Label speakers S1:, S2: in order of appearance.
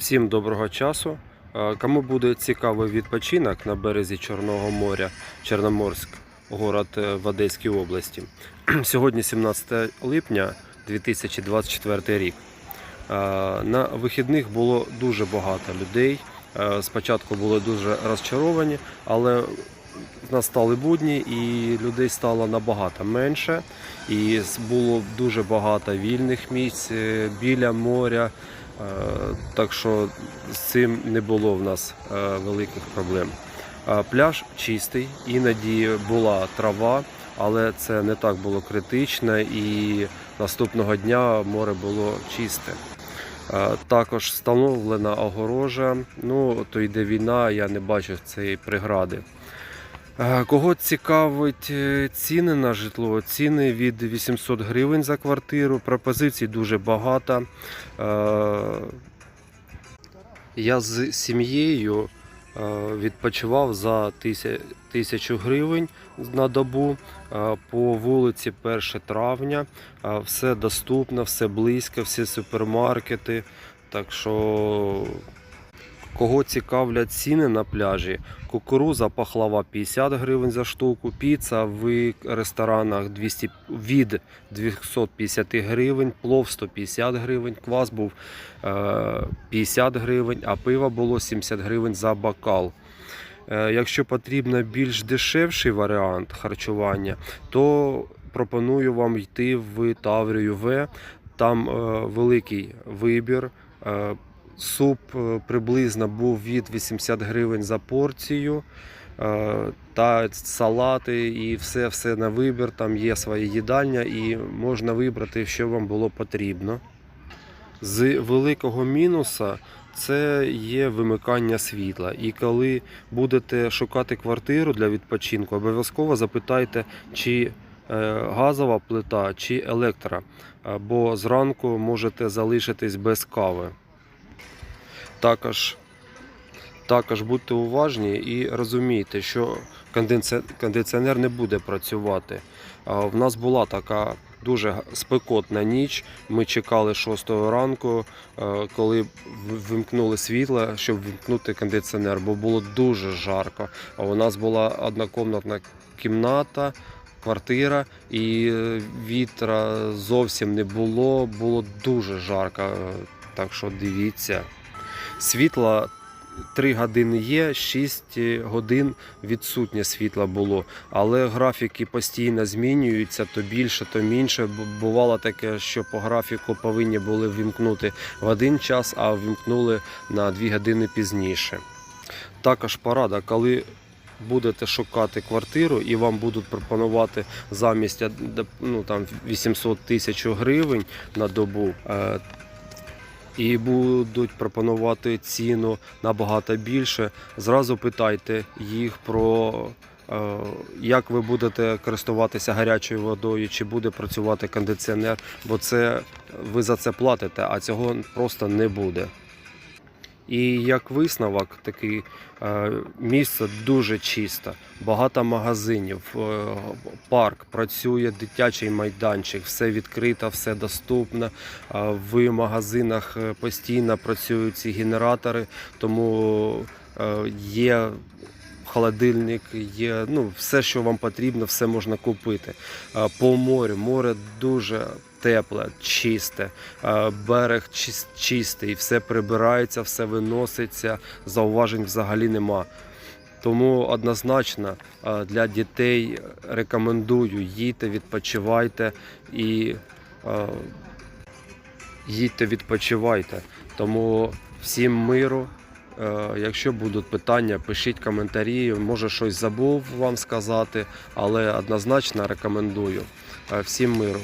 S1: Всім доброго часу. Е, Кому буде цікавий відпочинок на березі Чорного моря, Чорноморськ, город е, в Одеській області. Сьогодні 17 липня 2024 рік. Е, На вихідних було дуже багато людей. Спочатку були дуже розчаровані, але настали будні і людей стало набагато менше. І було дуже багато вільних місць біля моря. Е, Так що з цим не було в нас е, великих проблем. Е, Пляж чистий, іноді була трава, але це не так було критично, і наступного дня море було чисте. Також встановлена огорожа. Ну, то йде війна, я не бачу цієї прегради. Кого цікавить е, ціни на житло? Ціни від 800 гривень за квартиру. Пропозицій дуже багато. Я з сім'єю відпочивав за тисячу гривень на добу по вулиці 1 травня. Все доступно, все близько, всі супермаркети. Так що Кого цікавлять ціни на пляжі? Кукуруза пахлава 50 гривень за штуку, піца в ресторанах 200, від 250 гривень, плов 150 гривень, квас був е, 50 гривень, а пиво було 70 гривень за бокал. Е, Якщо потрібно більш дешевший варіант харчування, то пропоную вам йти в Таврію В. Там е, великий вибір. Суп е, приблизно був від 80 гривень за порцію. е, Та салати і все, все на вибір. Там є своя їдальня і можна вибрати, що вам було потрібно. З великого мінуса це є вимикання світла. І коли будете шукати квартиру для відпочинку, обов'язково запитайте, чи е, газова плита, чи електра, е, бо зранку можете залишитись без кави. Також, також будьте уважні і розумійте, що кондиціонер не буде працювати. В нас була така дуже спекотна ніч. Ми чекали 6 ранку, е, коли вимкнули світло, щоб вимкнути кондиціонер, бо було дуже жарко. А у нас була однокомнатна кімната. Квартира і е, вітра зовсім не було, було дуже жарко. е, Так що дивіться. Світла 3 години є, 6 годин відсутнє світла було. Але графіки постійно змінюються, то більше, то менше. Бувало таке, що по графіку повинні були вімкнути в один час, а вімкнули на 2 години пізніше. Також порада, коли будете шукати квартиру і вам будуть пропонувати замість ну, там, 800 тисяч гривень на добу, е, і будуть пропонувати ціну набагато більше. Зразу питайте їх про е, як ви будете користуватися гарячою водою, чи буде працювати кондиціонер, бо це ви за це платите, а цього просто не буде. І як висновок, такий е, місце дуже чисте, багато магазинів, е, парк, працює дитячий майданчик, все відкрито, все доступно. Е, В магазинах е, постійно працюють ці генератори, тому є холодильник, є ну, все, що вам потрібно, все можна купити. По морю, море дуже тепле, чисте, е, берег чис- чистий, все прибирається, все виноситься, зауважень взагалі нема. Тому однозначно е, для дітей рекомендую їдьте, відпочивайте і е, їдьте, відпочивайте. Тому всім миру. Якщо будуть питання, пишіть коментарі. Може щось забув вам сказати, але однозначно рекомендую. Всім миру.